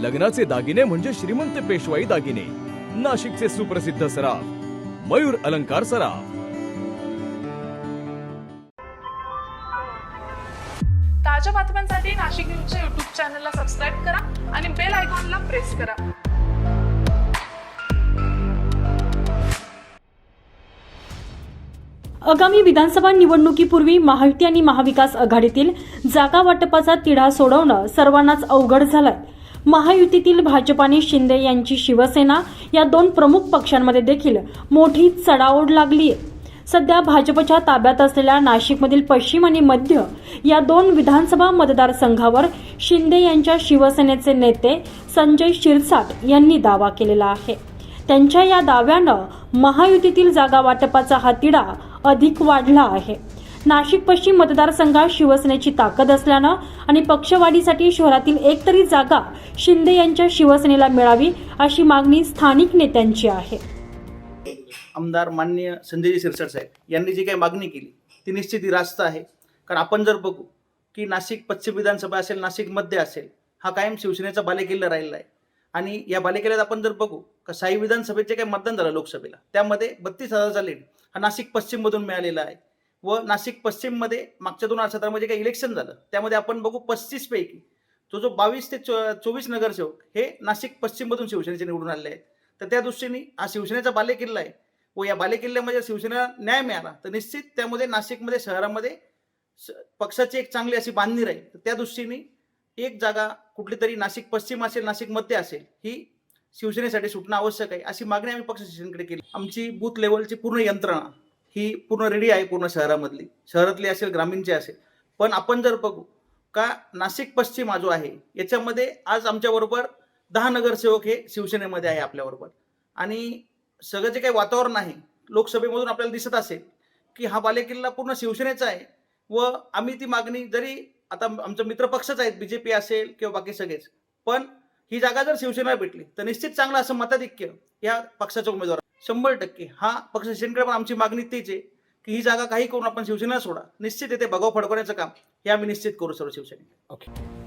लग्नाचे दागिने म्हणजे श्रीमंत पेशवाई दागिने. नाशिकचे सुप्रसिद्ध सराफ मयूर अलंकार सराफ. ताज्या बातम्यांसाठी नाशिक न्यूजच्या युट्यूब चॅनलला सबस्क्राईब करा आणि बेल आयकॉनला प्रेस करा. आगामी विधानसभा निवडणुकीपूर्वी महायुती आणि महाविकास आघाडीतील जागा वाटपाचा तिढा सोडवणं सर्वांनाच अवघड झालंय. महायुतीतील भाजप आणि शिंदे यांची शिवसेना या दोन प्रमुख पक्षांमध्ये देखील मोठी चढाओढ लागली आहे. सध्या भाजपच्या ताब्यात असलेल्या नाशिकमधील पश्चिम आणि मध्य या दोन विधानसभा मतदारसंघावर शिंदे यांच्या शिवसेनेचे नेते संजय शिरसाट यांनी दावा केलेला आहे. त्यांच्या या दाव्यानं महायुतीतील जागा वाटपाचा हा तिढा अधिक वाढला आहे. नाशिक पश्चिम मतदारसंघात शिवसेनेची ताकद असल्यानं आणि पक्षवाढीसाठी शहरातील एक तरी जागा शिंदे यांच्या शिवसेनेला मिळावी अशी मागणी स्थानिक नेत्यांची आहे. आमदार मान्य संजयजी सिरसट साहेब यांनी जी काही मागणी केली ती निश्चित रास्त आहे. कारण आपण जर बघू की नाशिक पश्चिम विधानसभा असेल नाशिक मध्य असेल हा कायम शिवसेनेचा बालेकिल्ला राहिलेला आहे. आणि या बालेकिल्ल्यात आपण जर बघू का साई विधानसभेचे काही मतदान झालं लोकसभेला त्यामध्ये बत्तीस हजारचा लीड हा नाशिक पश्चिममधून मिळालेला आहे. व नाशिक पश्चिममध्ये मागच्या दोन हजार सतरामध्ये काही इलेक्शन झालं. त्यामध्ये आपण बघू पस्तीस पैकी. तो जो बावीस ते चो चोवीस नगरसेवक हे नाशिक पश्चिममधून शिवसेनेचे निवडून आलेले आहेत. तर त्या दृष्टीने हा शिवसेनेचा बालेकिल्ला आहे. व या बालेकिल्ल्यामध्ये शिवसेनेला न्याय मिळाला तर निश्चित त्यामध्ये नाशिकमध्ये शहरामध्ये पक्षाची एक चांगली अशी बांधणी राहील. तर त्या दृष्टीने एक जागा कुठली तरी नाशिक पश्चिम असेल नाशिक मध्य असेल ही शिवसेनेसाठी सुटणं आवश्यक आहे अशी मागणी आम्ही पक्ष शिवसेनेकडे केली. आमची बूथ लेवलची पूर्ण यंत्रणा. ही पूर्ण रेडी आहे पूर्ण शहरामधली. शहरातली असेल ग्रामीणची असेल. पण आपण जर बघू का नाशिक पश्चिम हा जो आहे याच्यामध्ये आज आमच्याबरोबर दहा नगरसेवक हे शिवसेनेमध्ये आहे आपल्याबरोबर आणि सगळं जे काही वातावरण आहे लोकसभेमधून आपल्याला दिसत असेल की हा बालेकिल्ला पूर्ण शिवसेनेचा आहे व आम्ही ती मागणी जरी आता आमचं मित्रपक्षच आहेत बीजेपी असेल किंवा बाकी सगळेच पण ही जागा जर शिवसेनेला भेटली तर निश्चित चांगलं असं मताधिक्य या पक्षाच्या उमेदवार शंभर टक्के. हा पक्ष शिवसेनेकडे पण आमची मागणी तीच आहे की ही जागा काही करून आपण शिवसेनेला सोडा. निश्चित येते भगाव फडकवण्याचं काम हे आम्ही निश्चित करू सर्व शिवसेने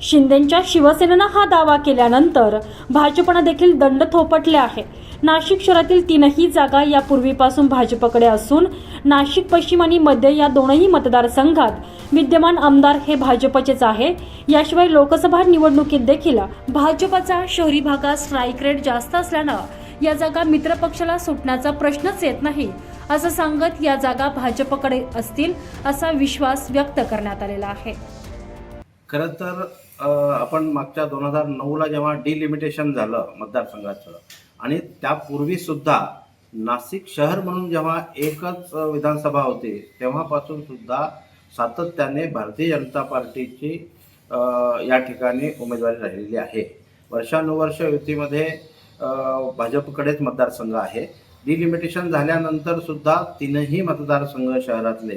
शिंदेच्या शिवसेनेनं हा दावा केल्यानंतर भाजपनं देखील दंड थोपटले आहे. नाशिक शहरातील तीनही जागा यापूर्वीपासून भाजपकडे असून नाशिक पश्चिम आणि मध्य या दोनही मतदारसंघात विद्यमान आमदार हे भाजपचेच आहे. याशिवाय लोकसभा निवडणुकीत देखील भाजपचा शहरी भागात स्ट्राईक रेट जास्त असल्यानं या जागा मित्रपक्षाला सुटण्याचा प्रश्नच येत नाही असं सांगत या जागा भाजपकडे असतील असा विश्वास व्यक्त करण्यात आलेला आहे. खरं तर आपण मागच्या दोन हजार नऊला जेव्हा डिलिमिटेशन झालं मतदारसंघाचं आणि त्यापूर्वी सुद्धा नाशिक शहर म्हणून जेव्हा एकच विधानसभा होती तेव्हापासून सुद्धा सातत्याने भारतीय जनता पार्टीची या ठिकाणी उमेदवारी राहिलेली आहे. वर्षानुवर्ष युतीमध्ये भाजपकडेच मतदारसंघ आहे. डिलिमिटेशन झाल्यानंतर सुद्धा तीनही मतदारसंघ शहरातले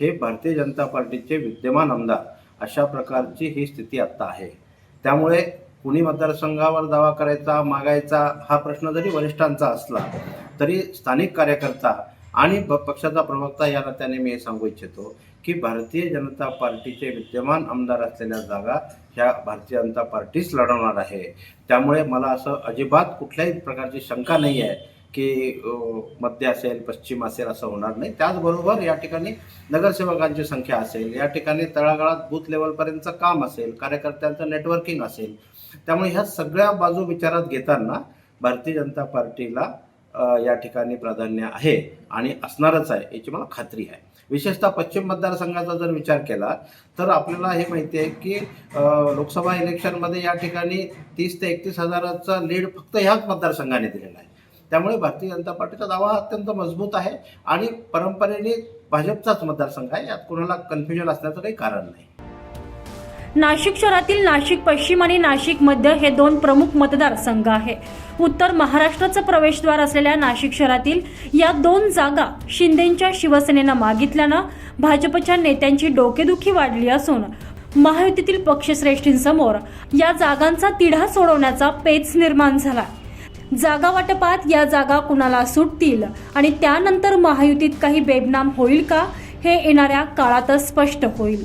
हे भारतीय जनता पार्टीचे विद्यमान आमदार अशा प्रकारची ही स्थिती आत्ता आहे. त्यामुळे कुणी मतदारसंघावर दावा करायचा मागायचा हा प्रश्न जरी वरिष्ठांचा असला तरी स्थानिक कार्यकर्ता आणि पक्षाचा प्रवक्ता या नात्याने मी हे सांगू इच्छितो की भारतीय जनता पार्टीचे विद्यमान आमदार असलेल्या जागा ह्या भारतीय जनता पार्टीच लढवणार आहे. त्यामुळे मला असं अजिबात कुठल्याही प्रकारची शंका नाही आहे की मध्य असेल पश्चिम असेल असं होणार नाही. त्याचबरोबर या ठिकाणी नगरसेवकांची संख्या असेल या ठिकाणी तळागाळात बूथ लेवलपर्यंतचं काम असेल कार्यकर्त्यांचं नेटवर्किंग असेल. त्यामुळे ह्या सगळ्या बाजू विचारात घेताना भारतीय जनता पार्टीला या ठिकाणी प्राधान्य आहे आणि असणारच आहे याची मला खात्री आहे. विशेषतः पश्चिम मतदारसंघाचा जर विचार केला तर आपल्याला हे माहिती आहे की लोकसभा इलेक्शनमध्ये या ठिकाणी तीस ते एकतीस हजाराचा लीड फक्त ह्याच मतदारसंघाने दिलेला आहे. त्यामुळे भारतीय जनता पार्टीचा दावा अत्यंत मजबूत आहे आणि परंपरेने भाजपचाच मतदारसंघ आहे यात कोणाला कन्फ्युजन असण्याचं काही कारण नाही. नाशिक शहरातील नाशिक पश्चिम आणि नाशिक मध्य हे दोन प्रमुख मतदारसंघ आहे. उत्तर महाराष्ट्राचं प्रवेशद्वार असलेल्या नाशिक शहरातील या दोन जागा शिंदेच्या शिवसेनेनं मागितल्यानं भाजपच्या नेत्यांची डोकेदुखी वाढली असून महायुतीतील पक्षश्रेष्ठींसमोर या जागांचा तिढा सोडवण्याचा पेच निर्माण झाला. जागा वाटपात या जागा कुणाला सुटतील आणि त्यानंतर महायुतीत काही बेबनाम होईल का हे येणाऱ्या काळातच स्पष्ट होईल.